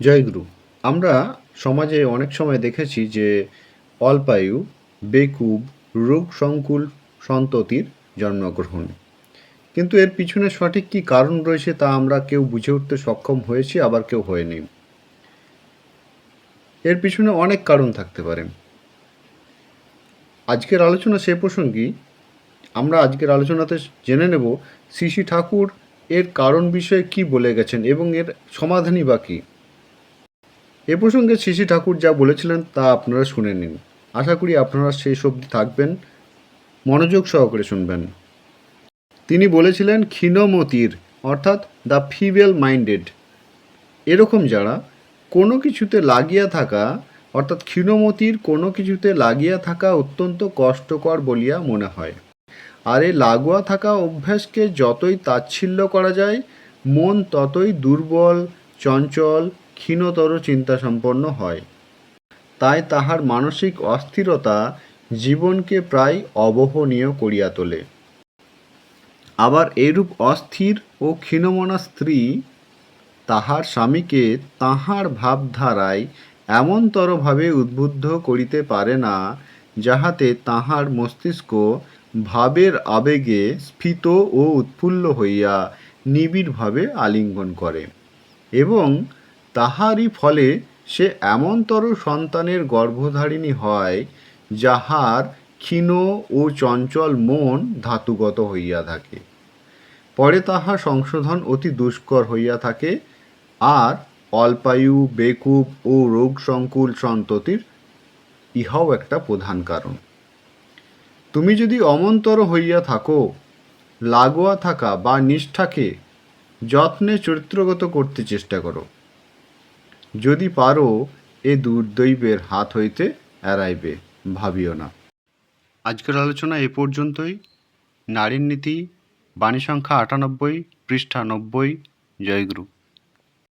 জয়গুরু, আমরা সমাজে অনেক সময় দেখেছি যে অল্পায়ু, বেকুব রোগ সংকুল সন্ততির জন্মগ্রহণ। কিন্তু এর পিছনে সঠিক কী কারণ রয়েছে তা আমরা কেউ বুঝে উঠতে সক্ষম হয়েছি, আবার কেউ হয়নি। এর পিছনে অনেক কারণ থাকতে পারে। আজকের আলোচনা সে প্রসঙ্গেই, আমরা আজকের আলোচনাতে জেনে নেব শ্রী ঠাকুর এর কারণ বিষয়ে কি বলে গেছেন এবং এর সমাধানই বা কী। এ প্রসঙ্গে শ্রী ঠাকুর যা বলেছিলেন তা আপনারা শুনে নিন। আশা করি আপনারা সেই অবধি থাকবেন। মনোযোগ সহকারে শুনবেন। তিনি বলেছিলেন, ক্ষীণমতির অর্থাৎ দ্য ফিবেল মাইন্ডেড এরকম যারা কোনো কিছুতে লাগিয়া থাকা, অর্থাৎ ক্ষীণমতির কোনো কিছুতে লাগিয়া থাকা অত্যন্ত কষ্টকর বলিয়া মনে হয়। আর এই লাগোয়া থাকা অভ্যাসকে যতই তাচ্ছিল্য করা যায়, মন ততই দুর্বল, চঞ্চল ক্ষীণতর চিন্তাসম্পন্ন হয়। তাই তাহার মানসিক অস্থিরতা জীবনকে প্রায় অবহনীয় করিয়া তোলে। আবার এরূপ অস্থির ও ক্ষীণমনা স্ত্রী তাহার স্বামীকে তাহার ভাবধারায় এমনতরভাবে উদ্বুদ্ধ করিতে পারে না, যাহাতে তাহার মস্তিষ্ক ভাবের আবেগে স্ফীত ও উৎফুল্ল হইয়া নিবিড়ভাবে আলিঙ্গন করে এবং তাহারই ফলে সে এমনতর সন্তানের গর্ভধারিণী হয়, যাহার ক্ষীণ ও চঞ্চল মন ধাতুগত হইয়া থাকে। পরে তাহা সংশোধন অতি দুষ্কর হইয়া থাকে আর অল্পায়ু, বেকুব ও রোগ সংকুল সন্ততির ইহাও একটা প্রধান কারণ। তুমি যদি অমন্তর হইয়া থাকো, লাগোয়া থাকা বা নিষ্ঠাকে যত্নে চরিত্রগত করতে চেষ্টা করো যদি পারো, এ দুর্দৈবের হাত হইতে এড়াইবে, ভাবিও না। আজকের আলোচনা এ পর্যন্তই। নারীর নীতি, বাণী সংখ্যা আটানব্বই, পৃষ্ঠা নব্বই। জয়গুরু